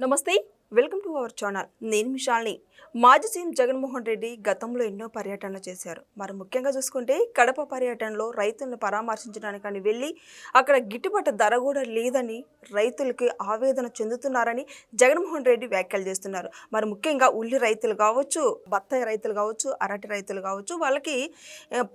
నమస్తే welcome to our channel. నేను మిషాల్ని. మాజీ సీఎం జగన్మోహన్ రెడ్డి గతంలో ఎన్నో పర్యటనలు చేశారు. మరి ముఖ్యంగా చూసుకుంటే కడప పర్యటనలో రైతులను పరామర్శించడానికని వెళ్ళి అక్కడ గిట్టుబాటు ధర కూడా లేదని రైతులకి ఆవేదన చెందుతున్నారని జగన్మోహన్ రెడ్డి వ్యాఖ్యలు చేస్తున్నారు. మరి ముఖ్యంగా ఉల్లి రైతులు కావచ్చు బత్తాయి రైతులు కావచ్చు అరటి రైతులు కావచ్చు వాళ్ళకి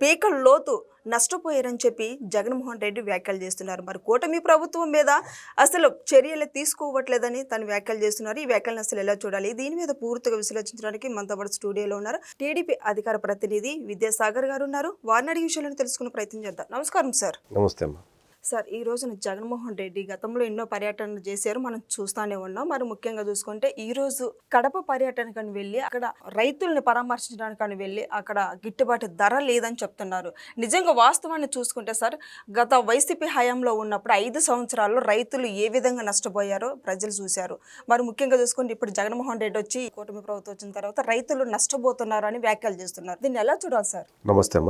పీకల లోతు నష్టపోయారని చెప్పి జగన్మోహన్ రెడ్డి వ్యాఖ్యలు చేస్తున్నారు. మరి కూటమి ప్రభుత్వం మీద అసలు చర్యలు తీసుకోవట్లేదని తను వ్యాఖ్యలు చేస్తున్నారు. ఈ వ్యాఖ్యలను అసలు ఎలా చూడాలి? దీని మీద పూర్తిగా విశ్లేషించడానికి మనతో పాటు స్టూడియోలో ఉన్నారు టీడీపీ అధికార ప్రతినిధి విద్యాసాగర్ గారు ఉన్నారు. వారిని అడిగే విషయాలను తెలుసుకునే ప్రయత్నం చేద్దాం. నమస్కారం సార్. నమస్తే అమ్మా. సార్ ఈ రోజున జగన్మోహన్ రెడ్డి గతంలో ఎన్నో పర్యటనలు చేశారు మనం చూస్తానే ఉన్నాం. మరి ముఖ్యంగా చూసుకుంటే ఈ రోజు కడప పర్యటనకని వెళ్ళి అక్కడ రైతుల్ని పరామర్శించడానికని వెళ్ళి అక్కడ గిట్టుబాటు ధర లేదని చెప్తున్నారు. నిజంగా వాస్తవాన్ని చూసుకుంటే సార్ గత వైసీపీ హయాంలో ఉన్నప్పుడు ఐదు సంవత్సరాల్లో రైతులు ఏ విధంగా నష్టపోయారో ప్రజలు చూశారు. మరి ముఖ్యంగా చూసుకుంటే ఇప్పుడు జగన్మోహన్ రెడ్డి వచ్చి కూటమి ప్రభుత్వం వచ్చిన తర్వాత రైతులు నష్టపోతున్నారు అని వ్యాఖ్యలు చేస్తున్నారు. దీన్ని ఎలా చూడాలి సార్? నమస్తే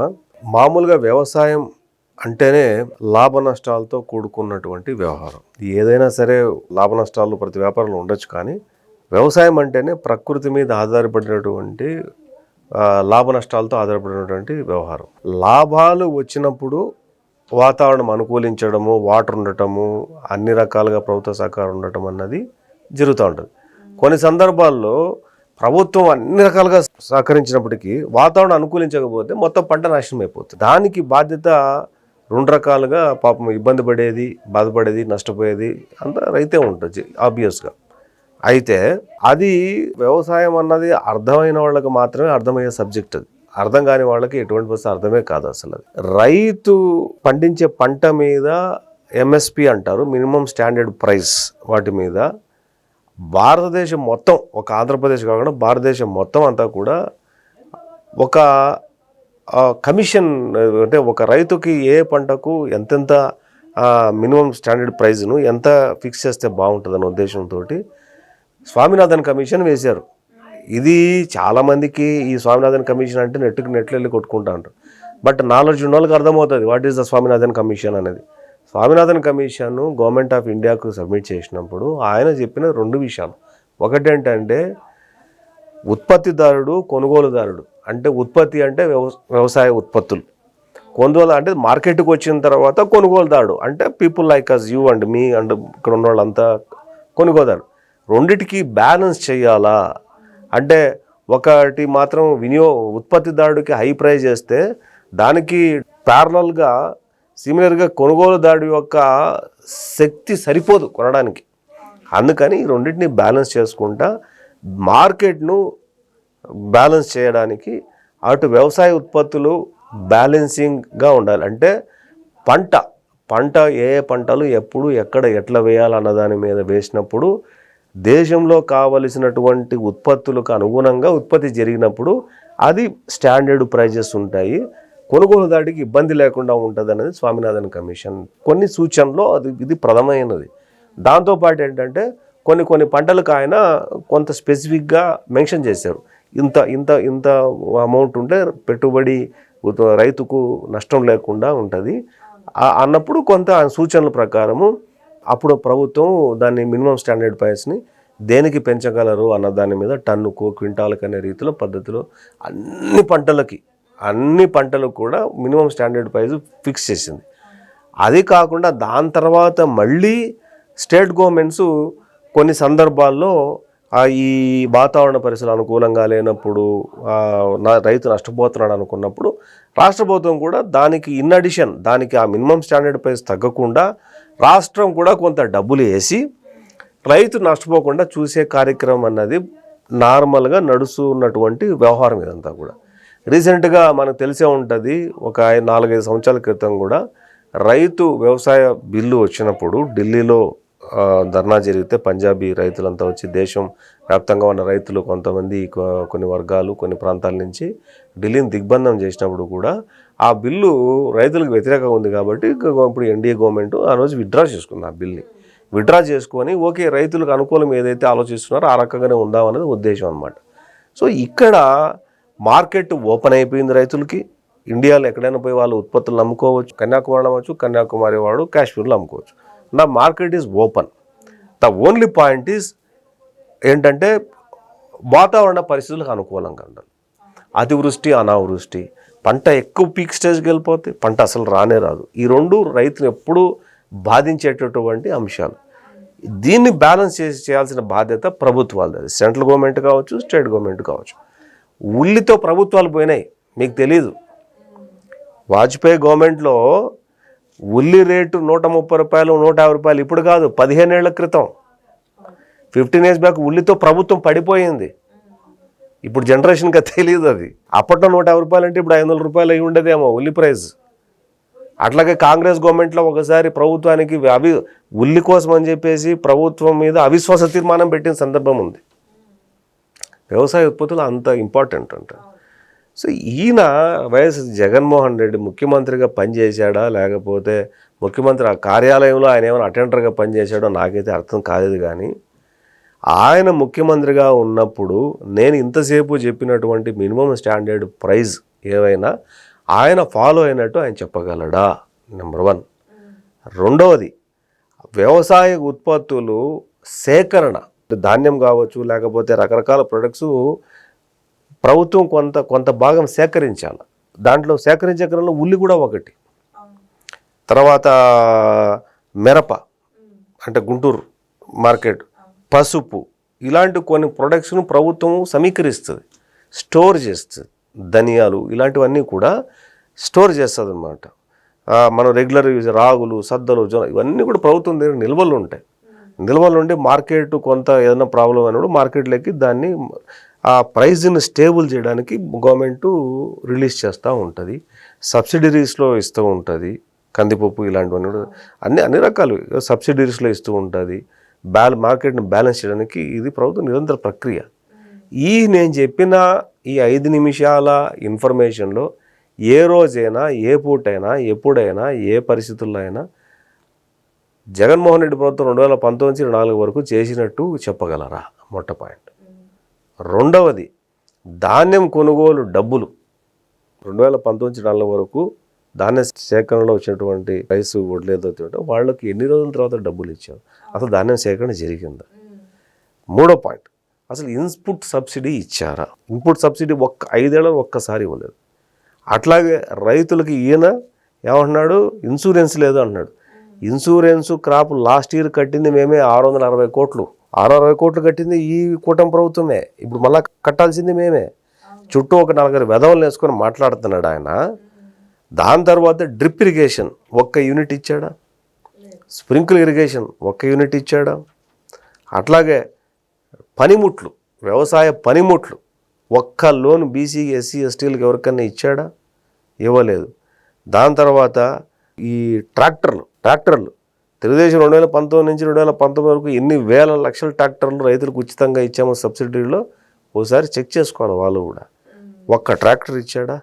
మామూలుగా వ్యవసాయం అంటేనే లాభ నష్టాలతో కూడుకున్నటువంటి వ్యవహారం. ఏదైనా సరే లాభ నష్టాలు ప్రతి వ్యాపారంలో ఉండొచ్చు కానీ వ్యవసాయం అంటేనే ప్రకృతి మీద ఆధారపడినటువంటి లాభ నష్టాలతో ఆధారపడినటువంటి వ్యవహారం. లాభాలు వచ్చినప్పుడు వాతావరణం అనుకూలించడము వాటర్ ఉండటము అన్ని రకాలుగా ప్రభుత్వ సహకారం ఉండటం అన్నది జరుగుతూ ఉంటుంది. కొన్ని సందర్భాల్లో ప్రభుత్వం అన్ని రకాలుగా సహకరించినప్పటికీ వాతావరణం అనుకూలించకపోతే మొత్తం పంట నాశనం అయిపోతుంది. దానికి బాధ్యత రెండు రకాలుగా పాపం ఇబ్బంది పడేది బాధపడేది నష్టపోయేది అంతా రైతే ఉంటుంది ఆబ్వియస్గా అయితే అది వ్యవసాయం అన్నది అర్థమైన వాళ్ళకి మాత్రమే అర్థమయ్యే సబ్జెక్ట్ అది. అర్థం కాని వాళ్ళకి ఎటువంటి పరిస్థితి అర్థమే కాదు అసలు అది. రైతు పండించే పంట మీద ఎంఎస్పి అంటారు మినిమం స్టాండర్డ్ ప్రైస్ వాటి మీద భారతదేశం మొత్తం ఒక ఆంధ్రప్రదేశ్ కాకుండా భారతదేశం మొత్తం అంతా కూడా ఒక కమిషన్ అంటే ఒక రైతుకి ఏ పంటకు ఎంతెంత మినిమం స్టాండర్డ్ ప్రైజ్ను ఎంత ఫిక్స్ చేస్తే బాగుంటుందన్న ఉద్దేశంతో స్వామినాథన్ కమిషన్ వేశారు. ఇది చాలామందికి ఈ స్వామినాథన్ కమిషన్ అంటే నెట్టుకు నెట్లు వెళ్ళి కొట్టుకుంటా బట్ నాలెడ్జ్ ఉన్న వాళ్ళకి అర్థమవుతుంది what is the Swaminathan commission అనేది. స్వామినాథన్ కమిషన్ గవర్నమెంట్ ఆఫ్ ఇండియాకు సబ్మిట్ చేసినప్పుడు ఆయన చెప్పిన రెండు విషయాలు. ఒకటి ఏంటంటే ఉత్పత్తిదారుడు కొనుగోలుదారుడు. అంటే ఉత్పత్తి అంటే వ్యవ- వ్యవసాయ ఉత్పత్తులు. కొనుగోలు అంటే మార్కెట్కి వచ్చిన తర్వాత కొనుగోలుదాడు అంటే people like us you and me and ఇక్కడ ఉన్న వాళ్ళంతా కొనుగోదారు రెండిటికి బ్యాలెన్స్ చేయాలా? అంటే ఒకటి మాత్రం వినియో ఉత్పత్తిదారుడికి హై ప్రైజ్ చేస్తే దానికి ప్యారలల్గా సిమిలర్గా కొనుగోలుదారుడి యొక్క శక్తి సరిపోదు కొనడానికి. అందుకని రెండింటిని బ్యాలెన్స్ చేసుకుంటా మార్కెట్ను బ్యాలెన్స్ చేయడానికి అటు వ్యవసాయ ఉత్పత్తులు బ్యాలెన్సింగ్గా ఉండాలి. అంటే పంట పంట ఏ ఏ పంటలు ఎప్పుడు ఎక్కడ ఎట్లా వేయాలన్న దాని మీద వేసినప్పుడు దేశంలో కావలసినటువంటి ఉత్పత్తులకు అనుగుణంగా ఉత్పత్తి జరిగినప్పుడు అది స్టాండర్డ్ ప్రైజెస్ ఉంటాయి. కొనుగోలుదాడికి ఇబ్బంది లేకుండా ఉంటుంది అనేది స్వామినాథన్ కమిషన్. కొన్ని సూచనలో అది ఇది ప్రథమైనది. దాంతోపాటు ఏంటంటే కొన్ని కొన్ని పంటలకు ఆయన కొంత స్పెసిఫిక్గా మెన్షన్ చేశారు. ఇంత ఇంత ఇంత అమౌంట్ ఉంటే పెట్టుబడి రైతుకు నష్టం లేకుండా ఉంటుంది. అన్నప్పుడు కొంత సూచనల ప్రకారము అప్పుడు ప్రభుత్వం దాన్ని మినిమం స్టాండర్డ్ ప్రైస్ని దేనికి పెంచగలరు అన్న దాని మీద టన్నుకు క్వింటాలకు అనే రీతిలో పద్ధతిలో అన్ని పంటలకి అన్ని పంటలకు కూడా మినిమం స్టాండర్డ్ ప్రైస్ ఫిక్స్ చేసింది. అది కాకుండా దాని తర్వాత మళ్ళీ స్టేట్ గవర్నమెంట్స్ కొన్ని సందర్భాల్లో ఈ వాతావరణ పరిస్థితులు అనుకూలంగా లేనప్పుడు నా- రైతు నష్టపోతున్నాడు అనుకున్నప్పుడు రాష్ట్ర ప్రభుత్వం కూడా దానికి ఇన్ అడిషన్ దానికి ఆ మినిమం స్టాండర్డ్ ప్రైస్ తగ్గకుండా రాష్ట్రం కూడా కొంత డబ్బులు వేసి రైతు నష్టపోకుండా చూసే కార్యక్రమం అన్నది నార్మల్గా నడుస్తున్నటువంటి వ్యవహారం ఇదంతా కూడా. రీసెంట్గా మనకు తెలిసే ఉంటుంది ఒక నాలుగైదు సంవత్సరాల క్రితం కూడా రైతు వ్యవసాయ బిల్లు వచ్చినప్పుడు ఢిల్లీలో ధర్నా జరిగితే పంజాబీ రైతులంతా వచ్చి దేశం వ్యాప్తంగా ఉన్న రైతులు కొంతమంది కొన్ని వర్గాలు కొన్ని ప్రాంతాల నుంచి ఢిల్లీని దిగ్బంధం చేసినప్పుడు కూడా ఆ బిల్లు రైతులకు వ్యతిరేకంగా ఉంది కాబట్టి ఇప్పుడు ఎన్డీఏ గవర్నమెంట్ ఆ రోజు విత్డ్రా చేసుకుంది ఆ బిల్ని. విత్డ్రా చేసుకొని ఓకే రైతులకు అనుకూలం ఏదైతే ఆలోచిస్తున్నారో ఆ రకంగానే ఉందామనేది ఉద్దేశం అనమాట సో ఇక్కడ మార్కెట్ ఓపెన్ అయిపోయింది రైతులకి. ఇండియాలో ఎక్కడైనా పోయి వాళ్ళు ఉత్పత్తులు అమ్ముకోవచ్చు కన్యాకుమారి అమ్మవచ్చు కన్యాకుమారి వాడు కాశ్మీర్లో అమ్ముకోవచ్చు నా market is open. The only point is ఏంటంటే వాతావరణ పరిస్థితులకు అనుకూలంగా ఉండాలి. అతివృష్టి అనావృష్టి పంట ఎక్కువ పీక్ స్టేజ్కి వెళ్ళిపోతే పంట అసలు రానే రాదు. ఈ రెండు రైతులు ఎప్పుడూ బాధించేటటువంటి అంశాలు. దీన్ని బ్యాలెన్స్ చేసి చేయాల్సిన బాధ్యత ప్రభుత్వాలది. సెంట్రల్ గవర్నమెంట్ కావచ్చు స్టేట్ గవర్నమెంట్ కావచ్చు. ఉల్లితో ప్రభుత్వాలు పోయినాయి. మీకు తెలీదు. వాజ్పేయి గవర్నమెంట్లో ఉల్లి రేటు నూట ముప్పై రూపాయలు నూట యాభై రూపాయలు ఇప్పుడు కాదు పదిహేను ఏళ్ళ క్రితం. ఫిఫ్టీన్ ఇయర్స్ బ్యాక్ ఉల్లితో ప్రభుత్వం పడిపోయింది. ఇప్పుడు జనరేషన్గా తెలియదు అది. అప్పట్లో నూట యాభై రూపాయలు అంటే ఇప్పుడు ఐదు వందల రూపాయలు అయి ఉండేదేమో ఉల్లి ప్రైస్. అట్లాగే కాంగ్రెస్ గవర్నమెంట్లో ఒకసారి ప్రభుత్వానికి అవి ఉల్లి కోసం అని చెప్పేసి ప్రభుత్వం మీద అవిశ్వాస తీర్మానం పెట్టిన సందర్భం ఉంది. వ్యవసాయ ఉత్పత్తులు అంత ఇంపార్టెంట్ అంటారు సో ఈయన వైఎస్ జగన్మోహన్ రెడ్డి ముఖ్యమంత్రిగా పనిచేశాడా? లేకపోతే ముఖ్యమంత్రి ఆ కార్యాలయంలో ఆయన ఏమైనా అటెండర్గా పనిచేశాడో నాకైతే అర్థం కాలేదు కానీ ఆయన ముఖ్యమంత్రిగా ఉన్నప్పుడు నేను ఇంతసేపు చెప్పినటువంటి మినిమం స్టాండర్డ్ ప్రైజ్ ఏవైనా ఆయన ఫాలో అయినట్టు ఆయన చెప్పగలడా? Number one. రెండవది వ్యవసాయ ఉత్పత్తులు సేకరణ. ధాన్యం కావచ్చు లేకపోతే రకరకాల ప్రొడక్ట్స్ ప్రభుత్వం కొంత కొంత భాగం సేకరించాలి. దాంట్లో సేకరించే క్రమంలో ఉల్లి కూడా ఒకటి. తర్వాత మిరప అంటే గుంటూరు మార్కెట్ పసుపు ఇలాంటి కొన్ని ప్రొడక్ట్స్ను ప్రభుత్వం సమీకరిస్తుంది. స్టోర్ చేస్తుంది. ధనియాలు ఇలాంటివన్నీ కూడా స్టోర్ చేస్తుంది అనమాట మనం రెగ్యులర్ యూజ్ రాగులు సద్దలు జొన్న ఇవన్నీ కూడా ప్రభుత్వం దగ్గర నిల్వలు ఉంటాయి. నిల్వలు ఉండి మార్కెట్ కొంత ఏదైనా ప్రాబ్లం అయినప్పుడు మార్కెట్లోకి దాన్ని ఆ ప్రైజ్ని స్టేబుల్ చేయడానికి గవర్నమెంట్ రిలీజ్ చేస్తూ ఉంటుంది. సబ్సిడరీస్లో ఇస్తూ ఉంటుంది. కందిపప్పు ఇలాంటివన్నీ కూడా అన్ని అన్ని రకాలు సబ్సిడరీస్లో ఇస్తూ ఉంటుంది. బ్యాల మార్కెట్ని బ్యాలెన్స్ చేయడానికి ఇది ప్రభుత్వం నిరంతర ప్రక్రియ. ఈ నేను చెప్పిన ఈ ఐదు నిమిషాల ఇన్ఫర్మేషన్లో ఏ రోజైనా ఏ పూటైనా ఎప్పుడైనా ఏ పరిస్థితుల్లో అయినా జగన్మోహన్ రెడ్డి ప్రభుత్వం రెండు వేల పంతొమ్మిది నుంచి నాలుగు వరకు చేసినట్టు చెప్పగలరా? మొట్ట పాయింట్. రెండవది ధాన్యం కొనుగోలు డబ్బులు. రెండు వేల పంతొమ్మిది నుంచి నాలుగు వరకు ధాన్య సేకరణలో వచ్చినటువంటి రైస్ వడ్లేదో తింటే వాళ్ళకి ఎన్ని రోజుల తర్వాత డబ్బులు ఇచ్చారు? అసలు ధాన్యం సేకరణ జరిగిందా? మూడో పాయింట్ అసలు ఇన్పుట్ సబ్సిడీ ఇచ్చారా? ఇన్పుట్ సబ్సిడీ ఒక్క ఐదేళ్ళ ఒక్కసారి ఇవ్వలేదు. అట్లాగే రైతులకి ఈయన ఏమంటున్నాడు? ఇన్సూరెన్స్ లేదు అంటున్నాడు. ఇన్సూరెన్స్ క్రాప్ లాస్ట్ ఇయర్ కట్టింది మేమే ఆరు వందల అరవై కోట్లు. అరవై కోట్లు కట్టింది ఈ కూటమి ప్రభుత్వమే. ఇప్పుడు మళ్ళా కట్టాల్సింది మేమే. చుట్టూ ఒక నలుగురు వెధవలు వేసుకొని మాట్లాడుతున్నాడు ఆయన. దాని తర్వాత డ్రిప్ ఇరిగేషన్ ఒక్క యూనిట్ ఇచ్చాడా? స్ప్రింకిల్ ఇరిగేషన్ ఒక్క యూనిట్ ఇచ్చాడా? అట్లాగే పనిముట్లు వ్యవసాయ పనిముట్లు ఒక్క లోన్ బీసీ ఎస్సీ ఎస్టీలకు ఎవరికన్నా ఇచ్చాడా? ఇవ్వలేదు. దాని తర్వాత ఈ ట్రాక్టర్లు ట్రాక్టర్లు తెలుగుదేశం రెండు వేల పంతొమ్మిది నుంచి రెండు వేల పంతొమ్మిది వరకు ఎన్ని వేల లక్షల ట్రాక్టర్లు రైతులకు ఉచితంగా ఇచ్చామో సబ్సిడీలో ఓసారి చెక్ చేసుకోవాలి వాళ్ళు కూడా. ఒక్క ట్రాక్టర్ ఇచ్చాడా?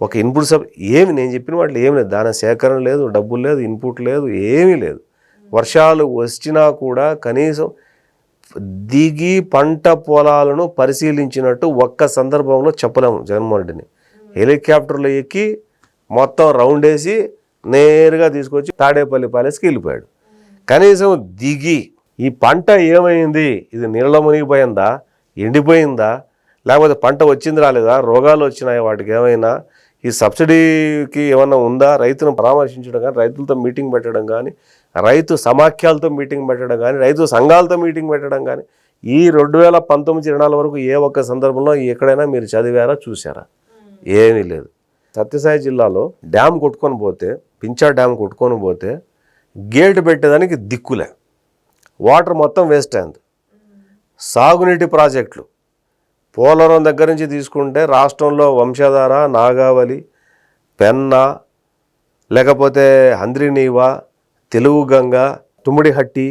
ఒక ఇన్పుట్ సబ్ ఏమి నేను చెప్పిన వాటిలో ఏమి లేదు. దాని సేకరణ లేదు డబ్బులు లేదు ఇన్పుట్ లేదు ఏమీ లేదు. వర్షాలు వచ్చినా కూడా కనీసం దిగి పంట పొలాలను పరిశీలించినట్టు ఒక్క సందర్భంలో చెప్పలేము జగన్మోహన్ రెడ్డిని. హెలికాప్టర్లో ఎక్కి మొత్తం రౌండ్ వేసి నేరుగా తీసుకొచ్చి తాడేపల్లి ప్యాలెస్కి వెళ్ళిపోయాడు. కనీసం దిగి ఈ పంట ఏమైంది? ఇది నీళ్ళ మునిగిపోయిందా? ఎండిపోయిందా? లేకపోతే పంట వచ్చింది రాలేదా? రోగాలు వచ్చినాయి? వాటికి ఏమైనా? ఈ సబ్సిడీకి ఏమైనా ఉందా? రైతును పరామర్శించడం కానీ రైతులతో మీటింగ్ పెట్టడం కానీ రైతు సమాఖ్యలతో మీటింగ్ పెట్టడం కానీ రైతు సంఘాలతో మీటింగ్ పెట్టడం కానీ ఈ రెండు వేల పంతొమ్మిది ఇరవై నాలుగు వరకు ఏ ఒక్క సందర్భంలో ఎక్కడైనా మీరు చదివారా చూసారా ఏమీ లేదు. సత్యసాయి జిల్లాలో డ్యామ్ కొట్టుకొని పోతే పించా డ్యామ్ కొట్టుకొని పోతే గేట్ పెట్టేదానికి దిక్కులే. వాటర్ మొత్తం వేస్ట్ అయింది. సాగునీటి ప్రాజెక్టులు. పోలవరం దగ్గర నుంచి తీసుకుంటే రాష్ట్రంలో వంశధార నాగావళి పెన్నా లేకపోతే హంద్రినీవా తెలుగు గంగ తుమ్మిడిహట్టి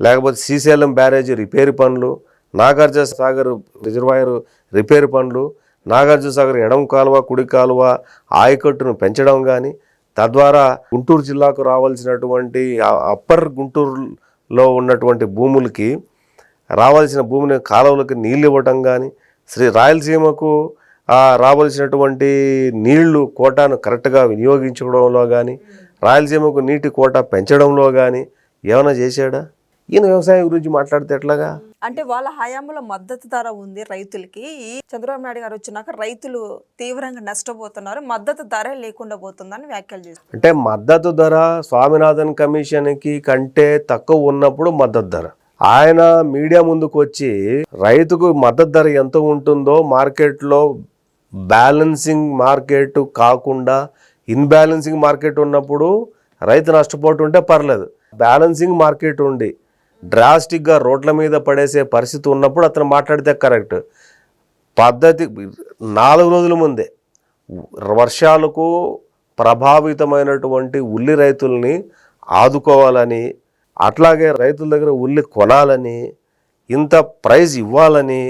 లేకపోతే శ్రీశైలం బ్యారేజ్ రిపేర్ పనులు నాగార్జున సాగర్ రిజర్వాయర్ రిపేర్ పనులు నాగార్జున సాగర్ ఎడం కాలువ కుడి కాలువ ఆయకట్టును పెంచడం కానీ తద్వారా గుంటూరు జిల్లాకు రావాల్సినటువంటి అప్పర్ గుంటూరులో ఉన్నటువంటి భూములకి రావాల్సిన భూమిని కాలువలకు నీళ్ళు ఇవ్వటం కానీ శ్రీ రాయలసీమకు రావాల్సినటువంటి నీళ్ళు కోటాను కరెక్ట్గా వినియోగించుకోవడంలో కానీ రాయలసీమకు నీటి కోట పెంచడంలో కానీ ఏమైనా చేశాడా? ఈయన వ్యవసాయం గురించి మాట్లాడితే ఎట్లాగా? అంటే వాళ్ళ హయాంలో మద్దతు ధర ఉంది రైతులకి. ఈ చంద్రబాబు నాయుడు గారు వచ్చినాక రైతులు తీవ్రంగా నష్టపోతున్నారు. మద్దతు ధర లేకుండా పోతుందని వ్యాఖ్యలు చేస్తారు అంటే మద్దతు ధర స్వామినాథన్ కమిషన్కి కంటే తక్కువ ఉన్నప్పుడు మద్దతు ధర. ఆయన మీడియా ముందుకు వచ్చి రైతుకు మద్దతు ధర ఎంత ఉంటుందో మార్కెట్లో బ్యాలెన్సింగ్ మార్కెట్ కాకుండా ఇన్బ్యాలెన్సింగ్ మార్కెట్ ఉన్నప్పుడు రైతు నష్టపోతుంటే పర్లేదు. బ్యాలెన్సింగ్ మార్కెట్ ఉండి డ్రాస్టిక్గా రోడ్ల మీద పడేసే పరిస్థితి ఉన్నప్పుడు అతను మాట్లాడితే కరెక్ట్. పద్ధతి నాలుగు రోజుల ముందే వర్షాలకు ప్రభావితమైనటువంటి ఉల్లి రైతుల్ని ఆదుకోవాలని అట్లాగే రైతుల దగ్గర ఉల్లి కొనాలని ఇంత ప్రైజ్ ఇవ్వాలని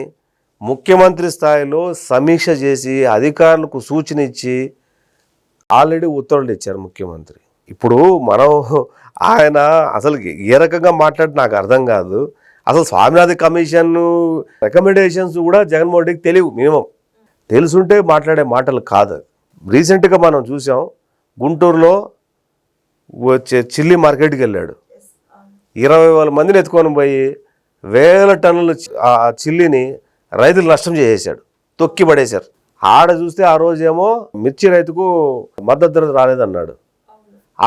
ముఖ్యమంత్రి స్థాయిలో సమీక్ష చేసి అధికారులకు సూచన ఇచ్చి ఆల్రెడీ ఉత్తర్వులు ఇచ్చారు ముఖ్యమంత్రి. ఇప్పుడు మనం ఆయన అసలు ఏ రకంగా మాట్లాడి నాకు అర్థం కాదు. అసలు స్వామినాథ్ కమిషన్ రికమెండేషన్స్ కూడా జగన్మోహన్ రెడ్డికి తెలియవు మినిమం. తెలుసుంటే మాట్లాడే మాటలు కాదు. రీసెంట్గా మనం చూసాం గుంటూరులో వచ్చే చిల్లీ మార్కెట్కి వెళ్ళాడు. ఇరవై వేల మందిని ఎత్తుకొని పోయి వేల టన్నుల ఆ చిల్లిని రైతులు నష్టం చేసేసాడు తొక్కి పడేశారు ఆడ చూస్తే ఆ రోజేమో మిర్చి రైతుకు మద్దతు ధర రాలేదన్నాడు.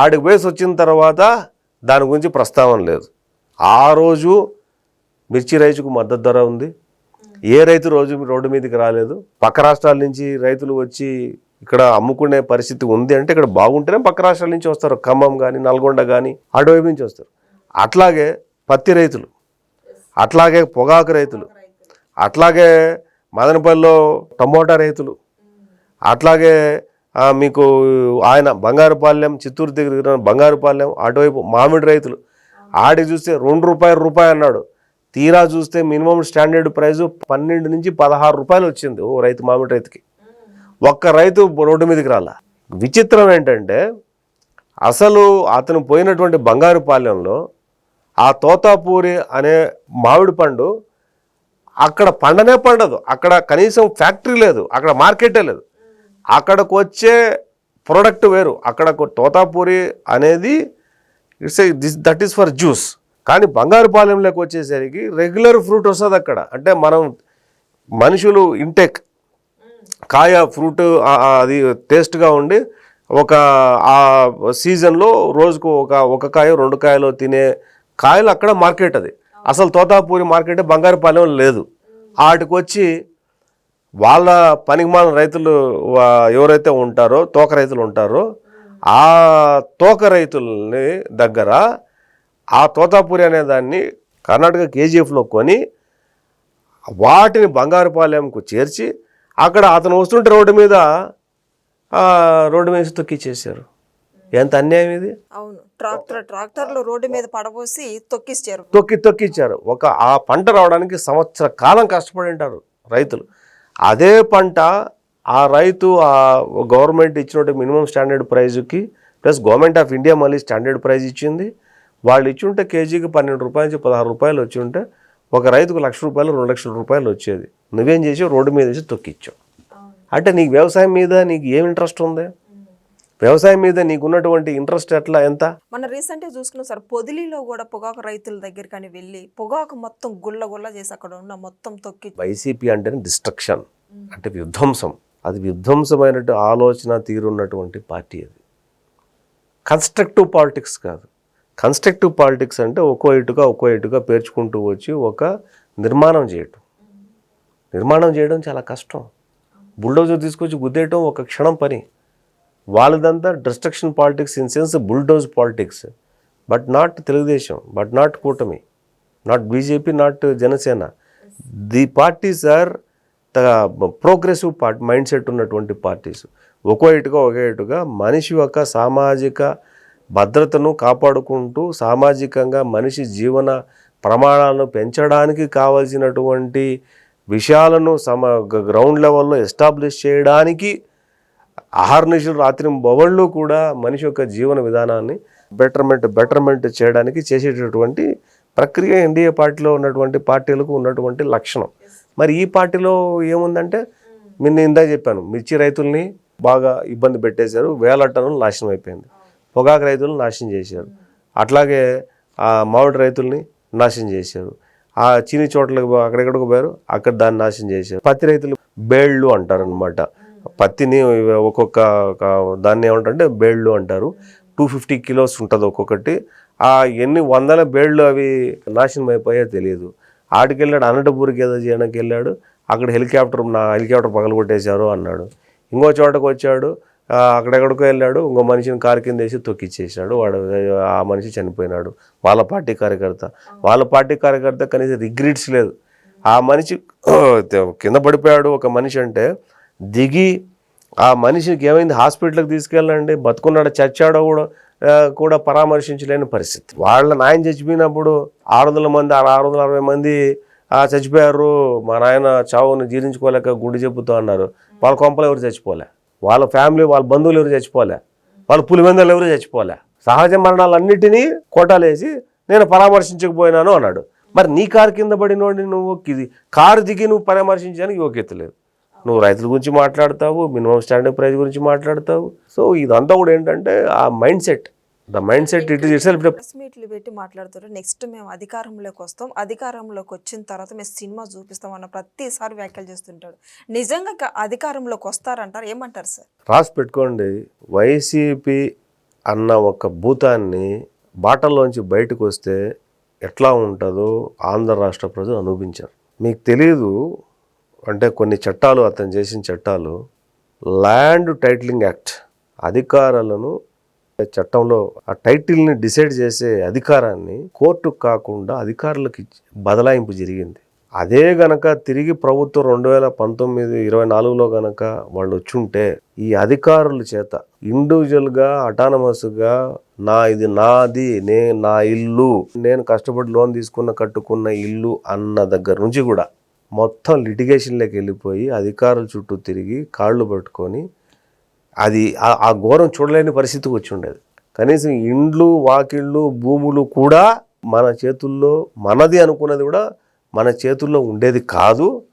ఆడికి పోయేసి వచ్చిన తర్వాత దాని గురించి ప్రస్తావన లేదు. ఆ రోజు మిర్చి రైతుకు మద్దతు ధర ఉంది. ఏ రైతు రోజు రోడ్డు మీదకి రాలేదు. పక్క రాష్ట్రాల నుంచి రైతులు వచ్చి ఇక్కడ అమ్ముకునే పరిస్థితి ఉంది అంటే ఇక్కడ బాగుంటేనే పక్క రాష్ట్రాల నుంచి వస్తారు. ఖమ్మం కానీ నల్గొండ కానీ అటువైపు నుంచి వస్తారు. అట్లాగే పత్తి రైతులు అట్లాగే పొగాకు రైతులు అట్లాగే మదనపల్లిలో టమోటా రైతులు అట్లాగే మీకు ఆయన బంగారుపాలెం చిత్తూరు దగ్గర బంగారుపాలెం అటువైపు మామిడి రైతులు. ఆడికి చూస్తే రెండు రూపాయలు రూపాయి అన్నాడు. తీరా చూస్తే మినిమం స్టాండర్డ్ ప్రైస్ పన్నెండు నుంచి పదహారు రూపాయలు వచ్చింది ఓ రైతు మామిడి రైతుకి. ఒక్క రైతు రోడ్డు మీదకి రాల. విచిత్రం ఏంటంటే అసలు అతను పోయినటువంటి బంగారుపాలెంలో ఆ తోతాపూరి అనే మామిడి పండు అక్కడ పండనే పండదు. అక్కడ కనీసం ఫ్యాక్టరీ లేదు. అక్కడ మార్కెటే లేదు. అక్కడికి వచ్చే ప్రోడక్ట్ వేరు. అక్కడ తోతాపూరి అనేది it's this that is for juice కానీ బంగారుపాలెంలోకి వచ్చేసరికి రెగ్యులర్ ఫ్రూట్ వస్తుంది అక్కడ. అంటే మనం మనుషులు ఇంటెక్ కాయ ఫ్రూట్ అది టేస్ట్గా ఉండి ఒక ఆ సీజన్లో రోజుకు ఒక ఒక కాయ రెండు కాయలు తినే కాయలు అక్కడ మార్కెట్ అది. అసలు తోతాపూరి మార్కెట్ బంగారుపాలెం లేదు. వాటికి వచ్చి వాళ్ళ పనికిమాలిన రైతులు వా- ఎవరైతే ఉంటారో తోక రైతులు ఉంటారో ఆ తోక రైతుల్ని దగ్గర ఆ తోతాపూరి అనే దాన్ని కర్ణాటక కేజీఎఫ్లో కొని వాటిని బంగారుపాలెంకు చేర్చి అక్కడ అతను వస్తుంటే రోడ్డు మీద రోడ్డు మీద తొక్కిచ్చేసారు ఎంత అన్యాయం ఇది? అవును. ట్రాక్టర్ ట్రాక్టర్లు రోడ్డు మీద పడబోసి తొక్కిచ్చారు. తొక్కి తొక్కిచ్చారు. ఒక ఆ పంట రావడానికి సంవత్సర కాలం కష్టపడి ఉంటారు రైతులు. అదే పంట ఆ రైతు ఆ గవర్నమెంట్ ఇచ్చినట్టు మినిమం స్టాండర్డ్ ప్రైజ్కి ప్లస్ గవర్నమెంట్ ఆఫ్ ఇండియా మళ్ళీ స్టాండర్డ్ ప్రైజ్ ఇచ్చింది. వాళ్ళు ఇచ్చి ఉంటే కేజీకి పన్నెండు రూపాయల నుంచి పదహారు రూపాయలు వచ్చి ఉంటే ఒక రైతుకు లక్ష రూపాయలు రెండు లక్షల రూపాయలు వచ్చేది. నువ్వేం చేసావు? రోడ్డు మీద వేసి తొక్కిచ్చావు. అంటే నీకు వ్యవసాయం మీద నీకు ఏం ఇంట్రెస్ట్ ఉంది? వ్యవసాయం మీద నీకున్నటువంటి ఇంట్రెస్ట్ ఎట్లా ఎంత? మన రీసెంట్గా చూసుకున్నాం సార్ పొదిలిలో కూడా పొగాకు రైతుల దగ్గర కానీ వెళ్ళి పొగాకు మొత్తం గుల్ల గుల్ల చేసి అక్కడ ఉన్న మొత్తం తొక్కి వైసీపీ అంటేనే డిస్ట్రక్షన్ అంటే విధ్వంసం. అది విధ్వంసమైనట్టు ఆలోచన తీరున్నటువంటి పార్టీ అది. కన్స్ట్రక్టివ్ పాలిటిక్స్ కాదు. కన్స్ట్రక్టివ్ పాలిటిక్స్ అంటే ఒక్కో ఇటుగా ఒక్కో ఇటుగా పేర్చుకుంటూ వచ్చి ఒక నిర్మాణం చేయటం. నిర్మాణం చేయడం చాలా కష్టం. బుల్డోజర్ తీసుకొచ్చి గుద్దేయటం ఒక క్షణం పని. వాళ్ళదంతా destruction politics in sense bulldoze politics but not Telugu Desam but not కూటమి not BJP not Janasena the parties are the progressive part mind set ఉన్నటువంటి పార్టీస్ ఒక్కో ఇటుగా ఒకే ఇటుగా మనిషి యొక్క సామాజిక భద్రతను కాపాడుకుంటూ సామాజికంగా మనిషి జీవన ప్రమాణాలను పెంచడానికి కావలసినటువంటి విషయాలను సమ గ్రౌండ్ లెవెల్లో ఎస్టాబ్లిష్ చేయడానికి ఆహార్నిషులు రాత్రి బొవళ్ళు కూడా మనిషి యొక్క జీవన విధానాన్ని బెటర్మెంట్ బెటర్మెంట్ చేయడానికి చేసేటటువంటి ప్రక్రియ ఎన్డీఏ పార్టీలో ఉన్నటువంటి పార్టీలకు ఉన్నటువంటి లక్షణం. మరి ఈ పార్టీలో ఏముందంటే నేను ఇందా చెప్పాను మిర్చి రైతుల్ని బాగా ఇబ్బంది పెట్టేశారు వేల టన్నులు నాశనం అయిపోయింది. పొగాకు రైతులను నాశనం చేశారు. అట్లాగే ఆ మామిడి రైతుల్ని నాశనం చేశారు. ఆ చిని చోట్లకు అక్కడెక్కడికి పోయారు అక్కడ దాన్ని నాశనం చేశారు. పత్తి రైతులు బేళ్ళు అంటారనమాట పత్తిని ఒక్కొక్క దాన్ని ఏమంటారంటే బేళ్ళు అంటారు. టూ ఫిఫ్టీ కిలోస్ ఉంటుంది ఒక్కొక్కటి. ఆ ఎన్ని వందల బేళ్ళు అవి నాశనం అయిపోయాయో తెలియదు. ఆడికి వెళ్ళాడు అనంతపూర్కి ఏదో చేయడానికి వెళ్ళాడు అక్కడ హెలికాప్టర్ నా హెలికాప్టర్ పగలగొట్టేశారు అన్నాడు. ఇంకో చోటకు వచ్చాడు. అక్కడెక్కడికో వెళ్ళాడు. ఇంకో మనిషిని కారు కింద వేసి తొక్కిచ్చేసాడు వాడు ఆ మనిషి చనిపోయినాడు. వాళ్ళ పార్టీ కార్యకర్త. వాళ్ళ పార్టీ కార్యకర్త కనీసం రిగ్రెట్స్ లేదు. ఆ మనిషి కింద పడిపోయాడు ఒక మనిషి అంటే దిగి ఆ మనిషికి ఏమైంది? హాస్పిటల్కి తీసుకెళ్ళండి. బతుకున్నాడు? చచ్చాడో కూడా కూడా పరామర్శించలేని పరిస్థితి. వాళ్ళ నాయన చచ్చిపోయినప్పుడు ఆరు వందల మంది ఆరు వందల అరవై మంది ఆ, చచ్చిపోయారు. మా నాయన చావుని జీర్ణించుకోలేక గుండె చెబుతూ అన్నారు. వాళ్ళ కొంపలు ఎవరు చచ్చిపోలే? వాళ్ళ ఫ్యామిలీ వాళ్ళ బంధువులు ఎవరు చచ్చిపోలే? వాళ్ళ పులివెందలు ఎవరు చచ్చిపోలే? సహజ మరణాలన్నిటినీ కోటాలేసి నేను పరామర్శించకపోయినాను అన్నాడు. మరి నీ కారు కింద పడినోడిని నువ్వు ఇది కారు దిగి నువ్వు పరామర్శించడానికి యోగ్యత లేదు. నువ్వు రైతుల గురించి మాట్లాడతావు మినిమం స్టాండర్డ్ ప్రైస్ గురించి మాట్లాడతావు. సో ఇదంతా కూడా ఏంటంటే ఆ mind set the mind set it is self మీట్లు పెట్టి మాట్లాడుతారు నెక్స్ట్ మేము అధికారంలోకి వస్తాం. అధికారంలోకి వచ్చిన తర్వాత మేము సినిమా చూపిస్తాం అన్న ప్రతిసారి వ్యాఖ్యలు చేస్తుంటాడు. నిజంగా అధికారంలోకి వస్తారంటారు? ఏమంటారు సార్? రాసి పెట్టుకోండి. వైసీపీ అన్న ఒక భూతాన్ని బాటల్లోంచి బయటకు వస్తే ఎట్లా ఉంటుందో ఆంధ్ర రాష్ట్ర ప్రజలు అనుభవించారు. మీకు తెలియదు అంటే కొన్ని చట్టాలు అతను చేసిన చట్టాలు ల్యాండ్ టైటిలింగ్ యాక్ట్ అధికారాలను చట్టంలో ఆ టైటిల్ని డిసైడ్ చేసే అధికారాన్ని కోర్టుకు కాకుండా అధికారులకు బదలాయింపు జరిగింది. అదే గనక తిరిగి ప్రభుత్వం రెండు వేల పంతొమ్మిది ఇరవై నాలుగులో గనక వాళ్ళు వచ్చుంటే ఈ అధికారుల చేత ఇండివిజువల్గా అటానమస్గా నా ఇది నాది నే నా ఇల్లు నేను కష్టపడి లోన్ తీసుకున్న కట్టుకున్న ఇల్లు అన్న దగ్గర నుంచి కూడా మొత్తం లిటిగేషన్లోకి వెళ్ళిపోయి అధికారుల చుట్టూ తిరిగి కాళ్ళు పట్టుకొని అది ఆ- ఘోరం చూడలేని పరిస్థితికి వచ్చి ఉండేది. కనీసం ఇండ్లు వాకిళ్ళు భూములు కూడా మన చేతుల్లో మనది అనుకున్నది కూడా మన చేతుల్లో ఉండేది కాదు.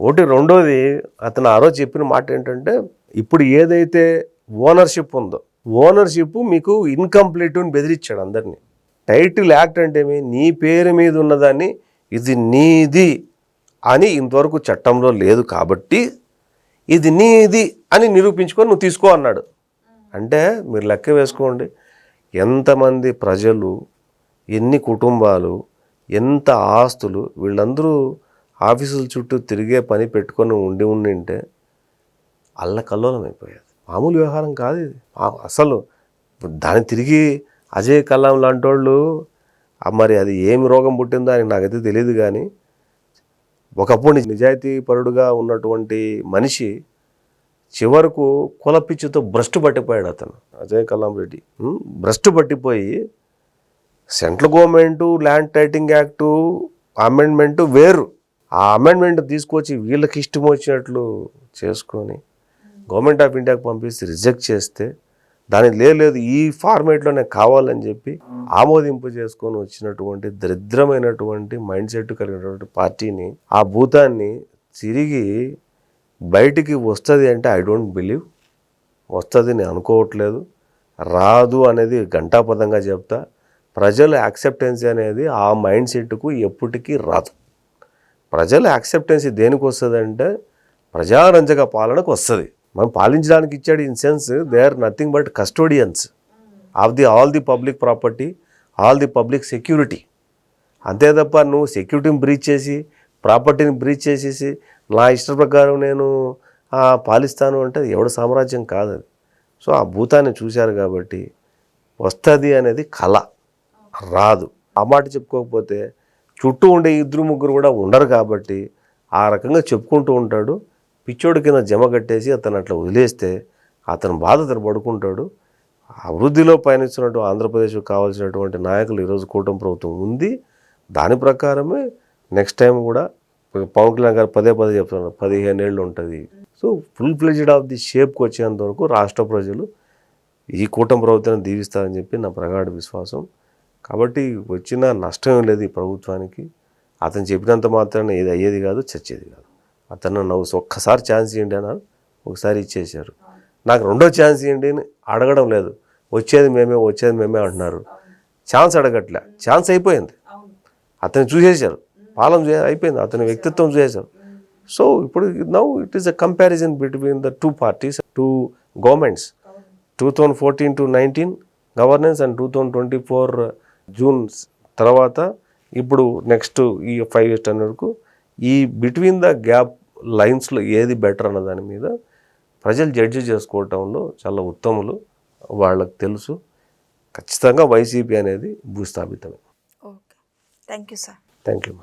ఒకటి రెండోది అతను ఆ రోజు చెప్పిన మాట ఏంటంటే ఇప్పుడు ఏదైతే ఓనర్షిప్ ఉందో ఓనర్షిప్ మీకు ఇన్కంప్లీట్ అని బెదిరించాడు అందరినీ. టైటిల్ యాక్ట్ అంటే ఏమి? నీ పేరు మీద ఉన్నదాన్ని ఇది నీది. అని ఇంతవరకు చట్టంలో లేదు కాబట్టి ఇది నీది అని నిరూపించుకొని నువ్వు తీసుకో అన్నాడు. అంటే మీరు లెక్క వేసుకోండి. ఎంతమంది ప్రజలు ఎన్ని కుటుంబాలు ఎంత ఆస్తులు వీళ్ళందరూ ఆఫీసుల చుట్టూ తిరిగే పని పెట్టుకొని ఉండి ఉండింటే అల్లకల్లోలం అయిపోయేది. మామూలు వ్యవహారం కాదు ఇది. అసలు దాన్ని తిరిగి అజయ్ కల్లాం లాంటి వాళ్ళు మరి అది ఏమి రోగం పుట్టిందో అని నాకైతే తెలియదు కానీ ఒకప్పుడు నిజాయితీ పరుడుగా ఉన్నటువంటి మనిషి చివరకు కులపిచ్చితో భ్రష్టు పట్టిపోయాడు అతను. అజయ్ కలాం రెడ్డి. భ్రష్టు పట్టిపోయి central government land titling act amendment వేరు. ఆ అమెండ్మెంట్ తీసుకొచ్చి వీళ్ళకి ఇష్టం వచ్చినట్లు చేసుకొని గవర్నమెంట్ ఆఫ్ ఇండియాకి పంపిస్తే రిజెక్ట్ చేస్తే దానికి లేదు లేదు ఈ ఫార్మేట్లోనే కావాలని చెప్పి ఆమోదింపు చేసుకొని వచ్చినటువంటి దరిద్రమైనటువంటి మైండ్ సెట్ కలిగినటువంటి పార్టీని ఆ భూతాన్ని తిరిగి బయటికి వస్తుంది అంటే ఐ డోంట్ బిలీవ్. వస్తుంది నేను అనుకోవట్లేదు. రాదు అనేది ఘంటాపదంగా చెప్తా. ప్రజల యాక్సెప్టెన్సీ అనేది ఆ మైండ్ సెట్కు ఎప్పటికీ రాదు. ప్రజల యాక్సెప్టెన్సీ దేనికి వస్తుంది అంటే ప్రజారంజక పాలనకు వస్తుంది. మనం పాలించడానికి ఇచ్చాడు in sense they are nothing but custodians of the all the public property all the public security. అంతే తప్ప నువ్వు సెక్యూరిటీని బ్రీచ్ చేసి ప్రాపర్టీని బ్రీచ్ చేసేసి నా ఇష్ట ప్రకారం నేను పాలిస్తాను అంటే అది ఎవడ సామ్రాజ్యం కాదు అది. సో ఆ భూతాన్ని చూశారు కాబట్టి వస్తుంది అనేది కళ. రాదు. ఆ మాట చెప్పుకోకపోతే చుట్టూ ఉండే ఇద్దరు ముగ్గురు కూడా ఉండరు కాబట్టి ఆ రకంగా చెప్పుకుంటూ ఉంటాడు. పిచ్చోడి కింద జమ కట్టేసి అతను అట్లా వదిలేస్తే అతను బాధ అతను పడుకుంటాడు అభివృద్ధిలో పయనిస్తున్నట్టు ఆంధ్రప్రదేశ్కు కావాల్సినటువంటి నాయకులు ఈరోజు కూటమి ప్రభుత్వం ఉంది. దాని ప్రకారమే నెక్స్ట్ టైం కూడా పవన్ కళ్యాణ్ గారు పదే పదే చెప్తున్నారు పదిహేను ఏళ్ళు ఉంటుంది. So full fledged of the షేప్కి వచ్చేంత వరకు రాష్ట్ర ప్రజలు ఈ కూటమి ప్రభుత్వాన్ని దీవిస్తారని చెప్పి నా ప్రగాఢ విశ్వాసం. కాబట్టి వచ్చిన నష్టం లేదు ఈ ప్రభుత్వానికి. అతను చెప్పినంత మాత్రాన ఏది అయ్యేది కాదు చచ్చేది కాదు. అతను నవ్వు ఒక్కసారి ఛాన్స్ ఇవ్వండి అన్నారు ఒకసారి ఇచ్చేశారు. నాకు రెండో ఛాన్స్ ఇవ్వండి అని అడగడం లేదు. వచ్చేది మేమే వచ్చేది మేమే అంటున్నారు. ఛాన్స్ అడగట్లే. ఛాన్స్ అయిపోయింది. అతను చూసేశారు. పాలన చూ అయిపోయింది. అతని వ్యక్తిత్వం చూసేశారు. సో ఇప్పుడు now it is a comparison between the two parties two governments two thousand fourteen to nineteen governance and two thousand twenty four June తర్వాత ఇప్పుడు నెక్స్ట్ ఈ ఫైవ్ ఇయర్స్ టెన్ వరకు ఈ బిట్వీన్ ద గ్యాప్ లైన్స్లో ఏది better అన్న దాని మీద ప్రజలు జడ్జి చేసుకోవటంలో చాలా ఉత్తములు వాళ్ళకి తెలుసు. ఖచ్చితంగా వైసీపీ అనేది భూస్థాపితమే. Okay. Thank you sir. Thank you